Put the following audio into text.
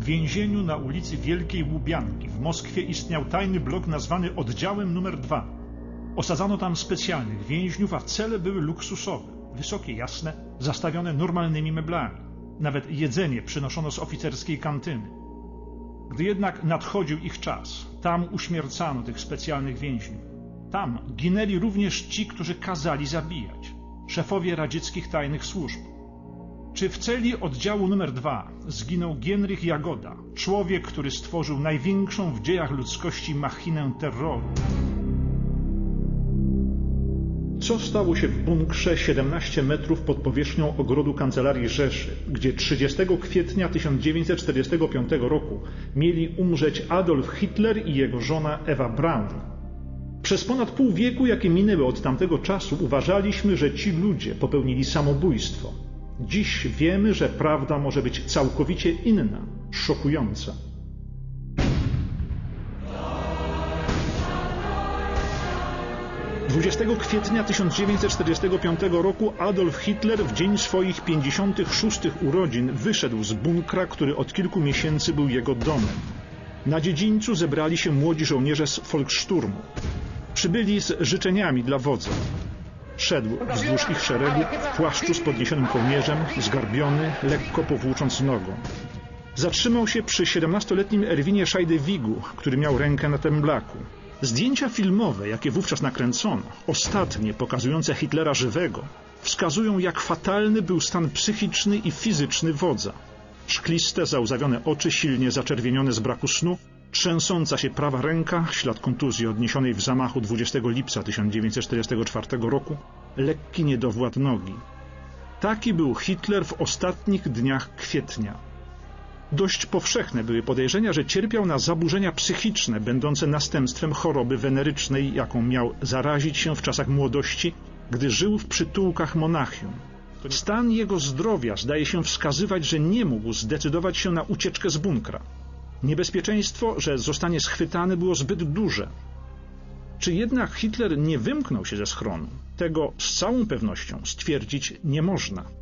W więzieniu na ulicy Wielkiej Łubianki w Moskwie istniał tajny blok nazwany oddziałem numer 2. Osadzano tam specjalnych więźniów, a cele były luksusowe, wysokie, jasne, zastawione normalnymi meblami. Nawet jedzenie przynoszono z oficerskiej kantyny. Gdy jednak nadchodził ich czas, tam uśmiercano tych specjalnych więźniów. Tam ginęli również ci, którzy kazali zabijać, szefowie radzieckich tajnych służb. Czy w celi oddziału numer 2 zginął Gienrich Jagoda, człowiek, który stworzył największą w dziejach ludzkości machinę terroru? Co stało się w bunkrze 17 metrów pod powierzchnią ogrodu kancelarii Rzeszy, gdzie 30 kwietnia 1945 roku mieli umrzeć Adolf Hitler i jego żona Ewa Braun? Przez ponad pół wieku, jakie minęły od tamtego czasu, uważaliśmy, że ci ludzie popełnili samobójstwo. Dziś wiemy, że prawda może być całkowicie inna, szokująca. 20 kwietnia 1945 roku Adolf Hitler w dzień swoich 56 urodzin wyszedł z bunkra, który od kilku miesięcy był jego domem. Na dziedzińcu zebrali się młodzi żołnierze z Volkssturmu. Przybyli z życzeniami dla wodza. Szedł wzdłuż ich szeregu w płaszczu z podniesionym kołnierzem, zgarbiony, lekko powłócząc nogą. Zatrzymał się przy 17-letnim Erwinie Szajdewigu, który miał rękę na temblaku. Zdjęcia filmowe, jakie wówczas nakręcono, ostatnie pokazujące Hitlera żywego, wskazują, jak fatalny był stan psychiczny i fizyczny wodza. Szkliste, załzawione oczy, silnie zaczerwienione z braku snu, trzęsąca się prawa ręka, ślad kontuzji odniesionej w zamachu 20 lipca 1944 roku, lekki niedowład nogi. Taki był Hitler w ostatnich dniach kwietnia. Dość powszechne były podejrzenia, że cierpiał na zaburzenia psychiczne, będące następstwem choroby wenerycznej, jaką miał zarazić się w czasach młodości, gdy żył w przytułkach Monachium. Stan jego zdrowia zdaje się wskazywać, że nie mógł zdecydować się na ucieczkę z bunkra. Niebezpieczeństwo, że zostanie schwytany, było zbyt duże. Czy jednak Hitler nie wymknął się ze schronu? Tego z całą pewnością stwierdzić nie można.